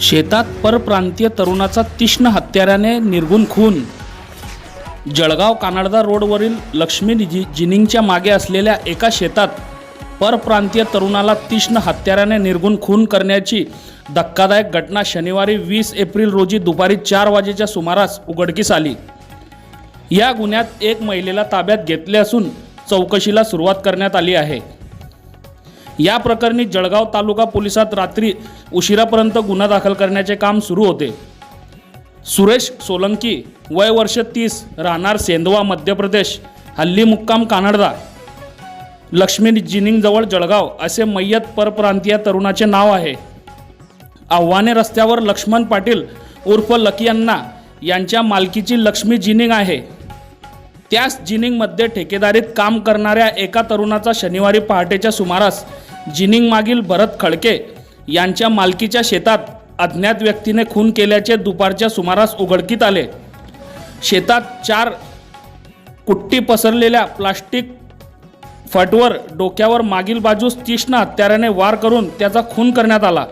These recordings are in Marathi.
शेतात परप्रांतीय तरुणाचा तीक्ष्ण हत्याराने निर्गुण खून. जळगाव कानाडदा रोडवरील लक्ष्मी जि जिनिंगच्या मागे असलेल्या एका शेतात परप्रांतीय तरुणाला तीक्ष्ण हत्याराने निर्गुण खून करण्याची धक्कादायक घटना शनिवारी वीस एप्रिल रोजी दुपारी चार वाजेच्या सुमारास उघडकीस आली. या गुन्ह्यात एक महिलेला ताब्यात घेतले असून चौकशीला सुरुवात करण्यात आली आहे. या प्रकरणी जळगाव तालुका पोलिसात रात्री उशिरापर्यंत गुन्हा दाखल करण्याचे काम सुरू होते. सुरेश सोलंकी वय वर्ष तीस राहणार सेंदवा मध्य प्रदेश हल्ली मुक्काम कानडदा. लक्ष्मी जिनिंगजवळ जळगाव असे मय्यत परप्रांतीय तरुणाचे नाव आहे. आव्हाने रस्त्यावर लक्ष्मण पाटील उर्फ लकी अण्णा यांच्या मालकीची लक्ष्मी जिनिंग आहे. त्याच जिनिंगमध्ये ठेकेदारीत काम करणाऱ्या एका तरुणाचा शनिवारी पहाटेच्या सुमारास जिनिंगमागील भरत खडके यांच्या मालकीच्या शेतात अज्ञात व्यक्तीने खून केल्याचे दुपारच्या सुमारास उघडकीत आले. शेतात चार कुट्टी पसरलेल्या प्लास्टिक फटवर डोक्यावर मागील बाजूस तीक्ष्ण हत्याराने वार करून त्याचा खून करण्यात आला.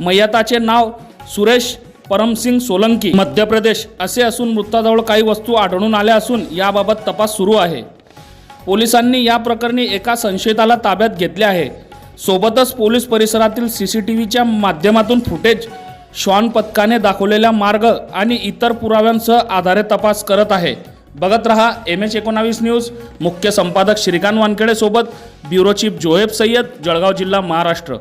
मयताचे नाव सुरेश परमसिंग सोलंकी. मध्य प्रदेश असे असून मृताजवळ काही वस्तू आढळून आल्या असून याबाबत तपास सुरू आहे. पोलिसांनी या प्रकरणी एका संशयिताला ताब्यात घेतले आहे. सोबतच पोलीस परिसरातील सी सी टी व्हीच्या माध्यमातून फुटेज श्वान पथकाने दाखवलेला मार्ग आणि इतर पुराव्यांसह आधारे तपास करत आहे. बघत रहा एम एच एकोणावीस न्यूज. मुख्य संपादक श्रीकांत वानखेडे सोबत ब्युरो चीफ जोहेब सय्यद जळगाव जिल्हा महाराष्ट्र.